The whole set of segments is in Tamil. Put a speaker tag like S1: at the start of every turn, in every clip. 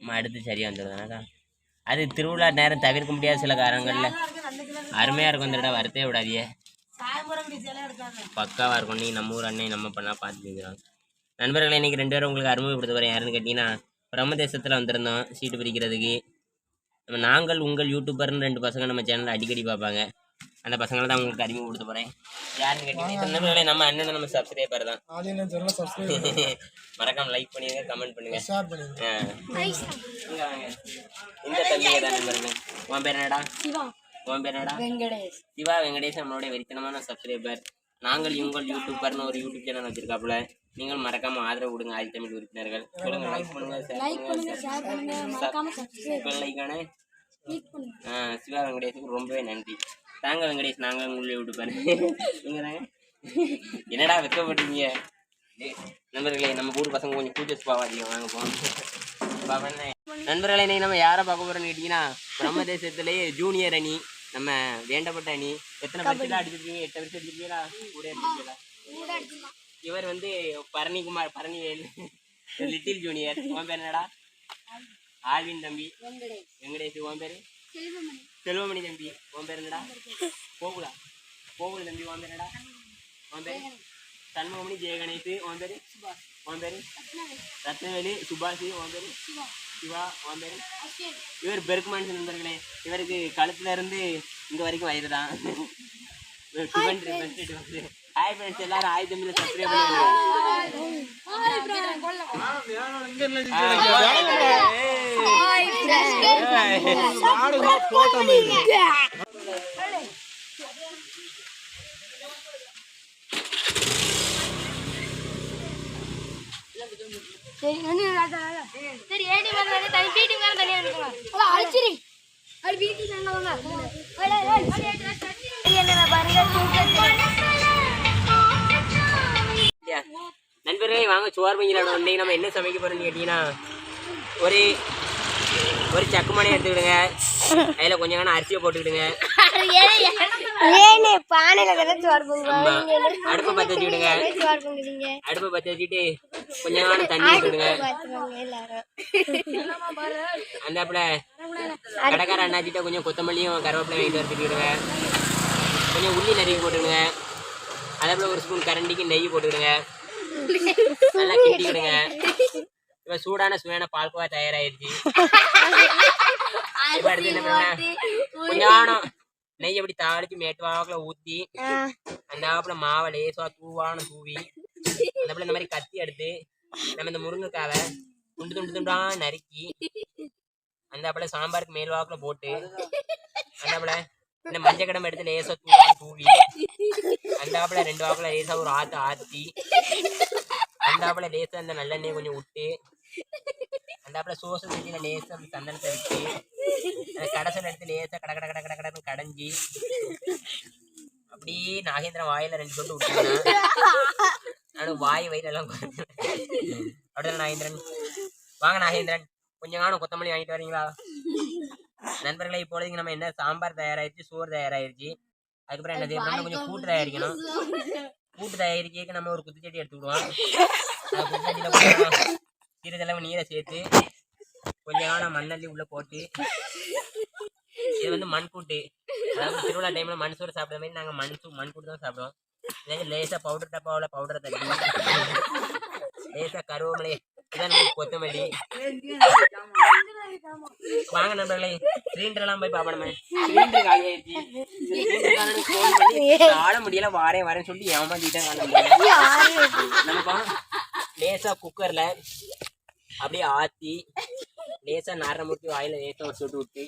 S1: நம்ம அடுத்து சரியாக வந்துடுதானாக்கா அது திருவிழா நேரம் தவிர்க்க முடியாத சில காரணங்களில். அருமையாக இருக்கும் இந்த இடம் வரத்தே விடாதியே பக்காவாக இருக்கும். நீங்கள் நம்ம ஊர் அண்ணன் நம்ம பண்ணால் பார்த்து நிற்கிறோம் நண்பர்களே இன்றைக்கி ரெண்டு பேரும் உங்களுக்கு அறிமுகப்படுத்த வரேன் யாருன்னு கேட்டிங்கன்னா பிரம்மதேசத்தில் வந்திருந்தோம் சீட்டு பிரிக்கிறதுக்கு. நம்ம நாங்கள் உங்கள் யூடியூபர்னு ரெண்டு பசங்க நம்ம சேனலில் அடிக்கடி பார்ப்பாங்க. அந்த பசங்களை தான் உங்களுக்கு அறிமுகப்படுத்த போகிறேன் யாருன்னு கேட்டிங்கன்னா நம்ம அண்ணன் நம்ம சப்ஸ்கிரைபர் தான். மறக்காம லைக் பண்ணுங்க கமெண்ட் பண்ணுங்க. இந்த தம்பியை தான் நண்பர்கள் உன் பேர் என்னடா? உன் பேர் என்னடா?
S2: வெங்கடேஷ்.
S1: சிவா வெங்கடேஷ் நம்மளுடைய வெறித்தனமான சப்ஸ்கிரைபர் நாங்கள் உங்கள் யூடியூபர்னு ஒரு யூடியூப் சேனல் வச்சிருக்காப்புல. நீங்கள் மறக்காம ஆதரவு கொடுங்க ஆதி தமிழ் உறுப்பினர்கள். சொல்லுங்க லைக் பண்ணுங்க ஷேர் பண்ணுங்க
S2: ஷேர் பண்ணுங்க. மறக்காம சப்ஸ்கிரைப்
S1: ஆ, சிவா வெங்கடேஷுக்கு ரொம்பவே நன்றி. தாங்க வெங்கடேஷ் நாங்கள் உள்ளே யூடியூபர் நீங்க தாங்க என்னடா வெக்கப்பட்டீங்க நண்பர்களே நம்ம ஊர் பசங்க கொஞ்சம் கூச்ச பாவாதீங்க வாங்க போவோம் நண்பர்களே இன்னைக்கு நம்ம யாரை பார்க்க போறேன்னு கேட்டீங்கன்னா பிரம்மதேசத்திலேயே ஜூனியர் அணி நம்ம வேண்டப்பட்ட அணி எத்தனை பரிசுலாம் அடிச்சிருக்கீங்க? எட்டு வருஷம் அடிச்சிருக்கீங்களா? கூட அடிச்சிருக்கீங்களா? இவர் வந்து பரணிக்குமார் பரணிவேல் லிட்டில் ஜூனியர் உன் பேர் என்னடா? ஆல்வின் தம்பி.
S2: வெங்கடேஷ்.
S1: வெங்கடேஷ் உன் பேரு?
S2: செல்வமணி.
S1: தம்பி உன் பேர் என்னடா? கோகுலா. கோகுல தம்பி உன் பேர் என்னடா? உன் பேர்? சண்முகமணி ஜெயகணேஷ் உன் பேரு? உன் பேரு? ரத்னவேலு. சுபாஷ் உன் பேரு? சிவா. உன் பேரு? இவர் பெருக்குமான் நண்பர்களே இவருக்கு கழுத்துல இருந்து இங்க வரைக்கும் வயிறு தான். ஹாய் ஃப்ரெண்ட்ஸ் எல்லாரும் ஆய் தம்பியில் சப்ஸ்கிரைப் பண்ணுங்க.
S2: சரி ஏடி மேல வந்து தனி வீட்டு மேல தனியா இருக்கணும் அழிச்சிரு அது வீட்டுக்கு நல்லா வாங்க பாருங்க
S1: நண்பர்களே வாங்க சோறு பங்கிலாடணும் இன்னைக்கு நம்ம என்ன சமைக்க போறோம்னு கேட்டீங்கன்னா ஒரு ஒரு சக்குமணி எடுத்துக்கிடுங்க. அதில் கொஞ்சம் காணம் அரிசியை போட்டுக்கிடுங்க. அடுப்பை பற்ற வச்சுக்கிடுங்க. அடுப்பை பற்ற வச்சுட்டு கொஞ்சம் காணம் தண்ணி ஊற்றிடுங்க
S2: பாத்துவாங்க எல்லாரும்.
S1: அந்த அப்பல கடைக்கார அண்ணாச்சிட்ட கொஞ்சம் கொத்தமல்லியும் கருவேப்பிலையும் வாங்கிட்டு வரத்துக்கிடுங்க கொஞ்சம் உள்ளி நறுக்கி போட்டுடுங்க அதே போல் ஒரு ஸ்பூன் கரண்டிக்கு நெய் போட்டுக்கிடுங்க. நல்லா கிண்டிக்கிடுங்க. இப்போ சூடான சுவையான பால்கோவா தயாராயிருச்சு இப்போ அடுத்து என்ன பண்ணுங்க கொஞ்சம் நெய் அப்படி தாளிச்சு மேட்டுவாக்கில் ஊற்றி அந்த ஆப்பில் மாவை லேசா தூவான தூவி அந்த இந்த மாதிரி கத்தி எடுத்து நம்ம இந்த முருங்கைக்காவை துண்டு துண்டு துண்டா நறுக்கி அந்த அப்பல சாம்பாருக்கு மேல் வாக்குல போட்டு அந்த அப்பல இந்த மஞ்சள் கடமை எடுத்து லேசா தூவி தூவி அந்த ஆப்பில் ரெண்டு வாக்குல லேசா ஒரு ஆத்து ஆத்தி. அந்த ஆப்பில் லேசா அந்த நல்லெண்ணெய் கொஞ்சம் விட்டு அந்த ஆப்பில் சோச செஞ்சில லேசா அந்த சந்தனத்தை வச்சு அந்த கடைசல் எடுத்து லேசா கட கட கட கட கடன்னு கடைஞ்சி அப்படியே நாகேந்திரன் வாயில ரெண்டு சொட்டு விட்டுருந்தேன் நானும் வாய் வயிறெல்லாம் அப்படிதான் நாகேந்திரன்? வாங்க நாகேந்திரன் கொஞ்சம் காணும் கொத்தமல்லி வாங்கிட்டு வரீங்களா? நண்பர்களே இப்பொழுதுக்கு நம்ம என்ன சாம்பார் தயாராயிருச்சு சோறு தயாராயிருச்சு அதுக்கப்புறம் என்ன செய்யணும் கொஞ்சம் கூட்டு தயாரிக்கணும். கூட்டு தயாரிக்க நம்ம ஒரு குத்துச்சட்டி எடுத்துக்கிடுவோம் அந்த குத்துச்சட்டியில் சிறிதளவு நீரை சேர்த்து கொஞ்சம் காலம் மண்ணள்ளி உள்ள போட்டு இது வந்து மண் கூட்டு அதாவது திருவிழா டைம்ல மண் சோறு சாப்பிட்ற மாதிரி நாங்கள் மண் சூ மண் கூட்டு தான் சாப்பிடுவோம். இதே லேசாக பவுடர் டப்பாவில் பவுடரை தட்டி லேசாக கருவேப்பிலை இதான் கொத்தமல்லி. வாங்க நண்பர்களே சிலிண்டர் எல்லாம் போய் பாப்போம் நம்ம. சிலிண்டர் காலி ஆயிடுச்சு. ஆள முடியல வாரேன் வரேன்னு சொல்லி முடியல? நம்ம லேசா குக்கர்ல அப்படியே ஆத்தி லேசா நர முட்டி வாயில லேசா ஒரு சொட்டு விட்டு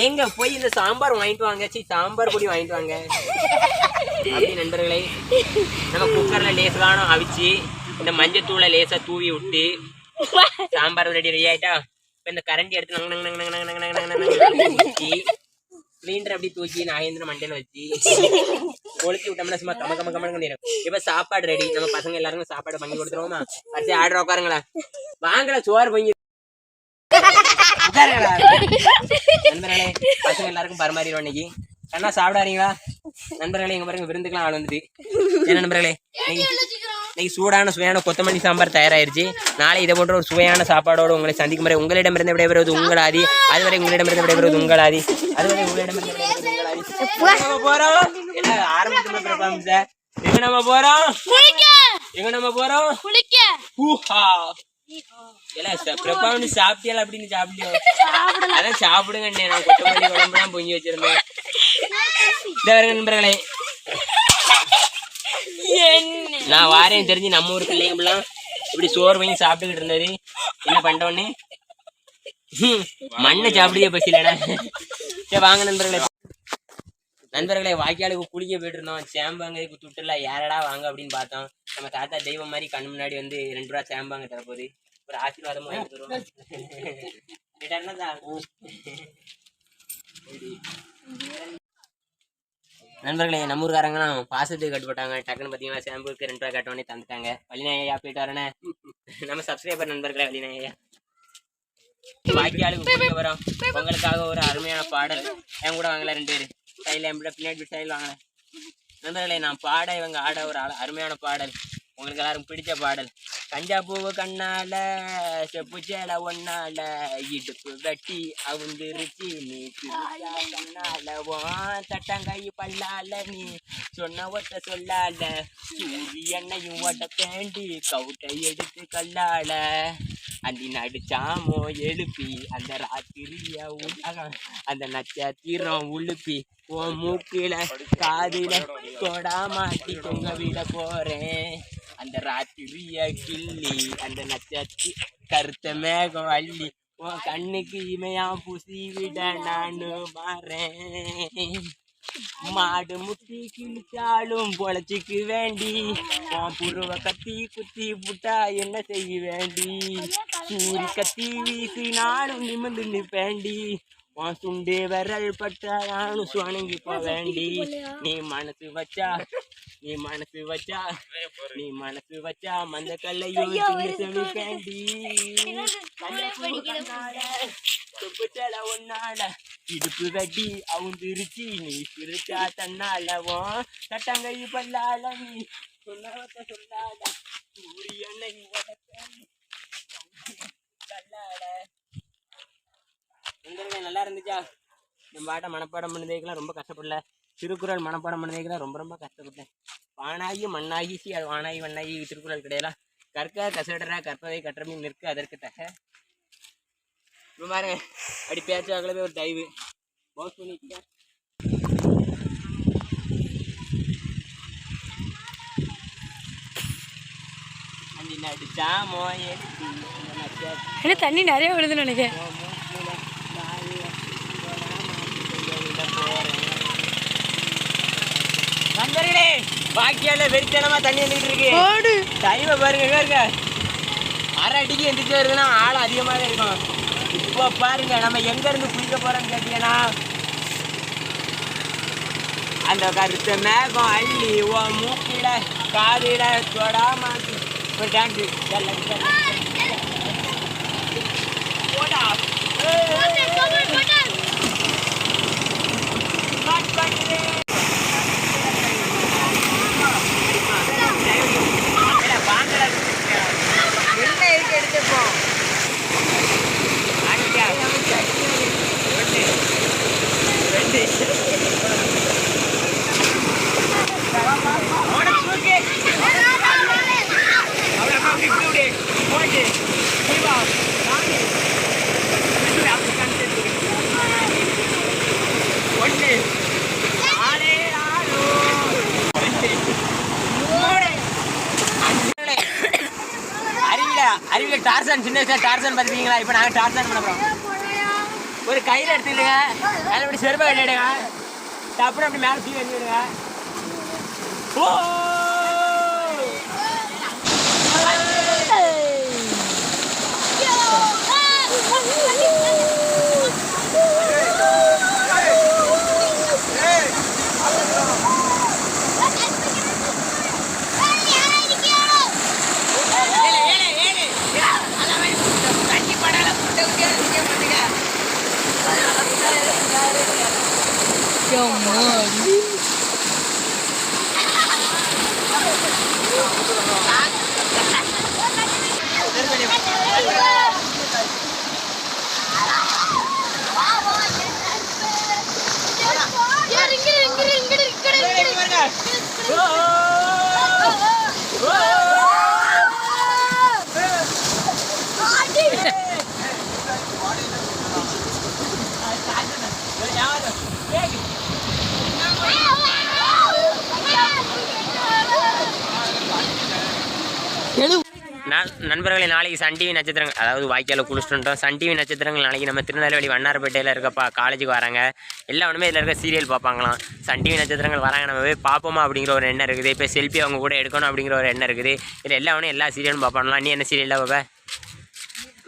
S1: எங்க போய் இந்த சாம்பார் வாங்கிட்டு வாங்க? சி சாம்பார் பொடி வாங்கிட்டு வாங்க. அப்படி நண்பர்களே நம்ம குக்கர்ல லேசான அவிச்சு இந்த மஞ்சத்தூளை லேசா தூவி விட்டு சாம்பார் ரெடி ரெடி ஆயிட்டா இப்ப இந்த கரண்டி எடுத்து நங்க நங்க நங்க நங்க நங்க நங்க நங்க சிலிண்டர் அப்படி தூக்கி நாகேந்திர மண்டையில வச்சு கொளுத்தி விட்டோம்னா சும்மா கம கம கம பண்ணிடும் இப்ப சாப்பாடு ரெடி நம்ம பசங்க எல்லாருக்கும் சாப்பாடு பண்ணி கொடுத்துருவோமா அடுத்து ஆர்டர் உட்காருங்களா வாங்கல சோறு பொங்கி பசங்க எல்லாருக்கும் பரமாறிடும் இன்னைக்கு அண்ணா சாப்பிடாதீங்களா? நண்பர்களே எங்க பாருங்க விருந்துக்கெல்லாம் ஆள் வந்துட்டு. என்ன நண்பர்களே இன்னைக்கு சூடான சுவையான கொத்தமல்லி சாம்பார் தயாராயிருச்சு. நாளை இதை போன்ற ஒரு சுவையான சாப்பாடோடு உங்களை சந்திக்கும் வரை உங்களிடமிருந்து விடைபெறுவது உங்கள் ஆதி அதுவரை உங்களிடமிருந்து விடைபெறுவது உங்கள் ஆதி அதுவரை உங்களிடமிருந்து விடைபெறுவது போறோம்? என்ன ஆரம்பிச்சு எங்க நம்ம போறோம்? எங்க நம்ம போறோம்?
S2: குளிக்க.
S1: பிரபாவனி சாப்பிட்டியல அப்படின்னு சாப்பிட்டியோ? அதான் சாப்பிடுங்க நான் கொத்தமல்லி குழம்புலாம் பொங்கி வச்சிருந்தேன். வருங்க நண்பர்களே. நான் வாரேன் தெரிஞ்சு நம்ம ஊர் பிள்ளைங்கலாம் இப்படி சோறு வாங்கி சாப்பிட்டுக்கிட்டு இருந்தது என்ன பண்ணிட்டோன்னே? மண்ணை சாப்பிடியே பசிலடா சரி வாங்க நண்பர்களே. நண்பர்களே வாய்க்காலுக்கு குளிக்க போயிட்டு இருந்தோம் சேம்பாங்க துட்டுல யாரடா வாங்க? அப்படின்னு பார்த்தோம். நம்ம தாத்தா தெய்வம் மாதிரி கண் முன்னாடி வந்து ரெண்டு ரூபா சேம்பாங்க தரப்போது ஒரு ஆசீர்வாதமும் வாங்கி தருவோம். நண்பர்களே நம்ம ஊருக்காரங்களாம் பாசத்துக்கு கட்டுப்பட்டாங்க. டக்குன்னு பார்த்தீங்கன்னா ஷாம்புக்கு ரெண்டு ரூபா கட்டோடனே தந்துட்டாங்க. வழிநாயா போயிட்டு வரேனே. நம்ம சப்ஸ்கிரைபர் நண்பர்களே வழிநாயா வாக்கியாளுக்கு குடிக்க வரோம். உங்களுக்காக ஒரு அருமையான பாடல். என் கூட வாங்கல ரெண்டு பேர். சைடில் என் பின்னாடி சைடில் வாங்கினேன் நண்பர்களே நான் பாட இவங்க ஆட ஒரு அழ- அருமையான பாடல். உங்களுக்கு எல்லாரும் பிடிச்ச பாடல். கஞ்சா பூவு கண்ணால செப்பு சேல ஒன்னால இடுப்பு வெட்டி அவுந்துருச்சு. நீ கண்ணால உன் தட்டங்கை பல்லால நீ சொன்ன ஒட்ட சொல்லால. சூரியனையும் ஒட்ட தேண்டி கவுட்டை எடுத்து கல்லால. அந்த நடிச்சாமோ எழுப்பி அந்த ராத்திரிய உலகம் அந்த நட்சத்திரம் உழுப்பி ஓ மூக்கில காதில கொடா மாட்டி தொங்க விட போறேன். அந்த ராத்திரிய கிள்ளி அந்த நட்சத்தி கருத்த மேகம் அள்ளி உன் கண்ணுக்கு இமையா பூசி விட நானு மாறேன். மாடு முட்டி கிழிச்சாலும் பொழைச்சிக்கு வேண்டி உன் புருவ கத்தி குத்தி புட்டா என்ன செய்ய வேண்டி? சூரி கத்தி வீசி நானும் நிமிர்ந்து நிப்பேண்டி உன் சுண்டு விரல் பட்டா நானும் சுவணங்கி போவேண்டி நீ மனசு வச்சா நீ மனசு வச்சா நீ மனசு வச்சா மந்த கல்லையும் தின்னு செவிப்பேண்டி துப்புச்சல ஒன்னால இடுப்பு வெட்டி அவுந்திருச்சு. நீ சிரிச்சா தன்னாலவும் தட்டங்கை பல்லால நீ சொன்னவத்த சொல்லாத சூரியனை உடச்சாலி கல்லால நண்பர்களே நல்லா இருந்துச்சா? இந்த பாட்டை மனப்பாடம் பண்ணதுக்கெல்லாம் ரொம்ப கஷ்டப்படல. திருக்குறள் மனப்பாடம் பண்ணதுக்கெல்லாம் ரொம்ப ரொம்ப கஷ்டப்பட்டேன். வானாகி மண்ணாகி சி அது வானாகி மண்ணாகி திருக்குறள் கிடையாது? கற்க கசடரா கற்பதை கற்றமின் நிற்க அதற்கு தக. இப்போ பாருங்க அப்படி பேச்சு ஒரு டைவு பவுஸ் நச்சா
S2: என்ன தண்ணி நிறைய வருதுன்னு நினைக்கிறேன்.
S1: நண்பர்களே பாக்கியால வெறித்தனமா தண்ணி வந்துட்டு இருக்கு. டைமை பாருங்க இருக்க அரை அடிக்கு எந்திரிச்சு வருதுன்னா ஆள் அதிகமாக தான் இருக்கும். இப்போ பாருங்க நம்ம எங்க இருந்து குளிக்க போறோம்னு கேட்டீங்கன்னா அந்த கருத்த மேகம் அள்ளி ஓ மூக்கில காதில தொடாம ஒரு டான்ஸு போடா ஸ்டார்ட் பண்ணுது என்ன இருக்கு எடுத்துப்போம் ஆண்டியா ரெண்டு ரெண்டு அவனை தூக்கி அவனை அப்படி இப்படி விடு. போட்டு நீ வா சாமி இப்படி அப்படி கண்டு ஒன்று நாலே நாலு ரெண்டு மூணு அஞ்சு அறிவில அறிவில டார்சன் சின்ன வயசுல டார்சன் பார்த்துருக்கீங்களா இப்போ நாங்கள் டார்சன் பண்ண போகிறோம் ஒரு கயிறு எடுத்துக்கிடுங்க. அதில் இப்படி செருப்பை கட்டிடுங்க. டப்புனு அப்படி மேலே தூக்கி கட்டிவிடுங்க ஓ!
S2: seu
S1: mano. Oh! நண்பர்களே நாளைக்கு சன் டிவி நட்சத்திரங்கள் அதாவது வாய்க்கால குளிச்சுட்டோம் சன் டிவி நட்சத்திரங்கள் நாளைக்கு நம்ம திருநெல்வேலி வண்ணாரப்பேட்டையில் இருக்கப்பா காலேஜுக்கு வராங்க. எல்லாருமே இதில் இருக்க சீரியல் பார்ப்பாங்களாம். சன் டிவி நட்சத்திரங்கள் வராங்க நம்ம போய் பார்ப்போமா அப்படிங்கிற ஒரு எண்ணம் இருக்குது. இப்போ செல்ஃபி அவங்க கூட எடுக்கணும் அப்படிங்கிற ஒரு எண்ணம் இருக்குது. இதில் எல்லாமே எல்லா சீரியலும் பார்ப்பாங்களாம் நீ என்ன சீரியலில் பார்ப்ப?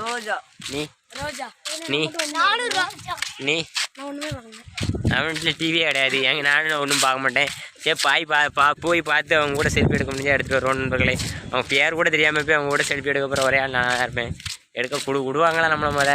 S3: ரோஜா.
S1: நீ?
S2: ரோஜா.
S1: நீ? நீ?
S2: நான் ஒண்ணுமே பார்க்கல.
S1: அவன் வீட்டில் டிவியே கிடையாது. எங்க நானும் ஒன்றும் பார்க்க மாட்டேன். சரி பாய் பா பா போய் பார்த்து அவங்க கூட செல்ஃபி எடுக்க முடிஞ்சா எடுத்துகிட்டு வருவோம் நண்பர்களே. அவங்க பேர் கூட தெரியாமல் போய் அவங்க கூட செல்ஃபி எடுக்க போகிற ஒரே ஆள் நான் இருப்பேன். எடுக்க கொடு விடுவாங்களா நம்மளை முத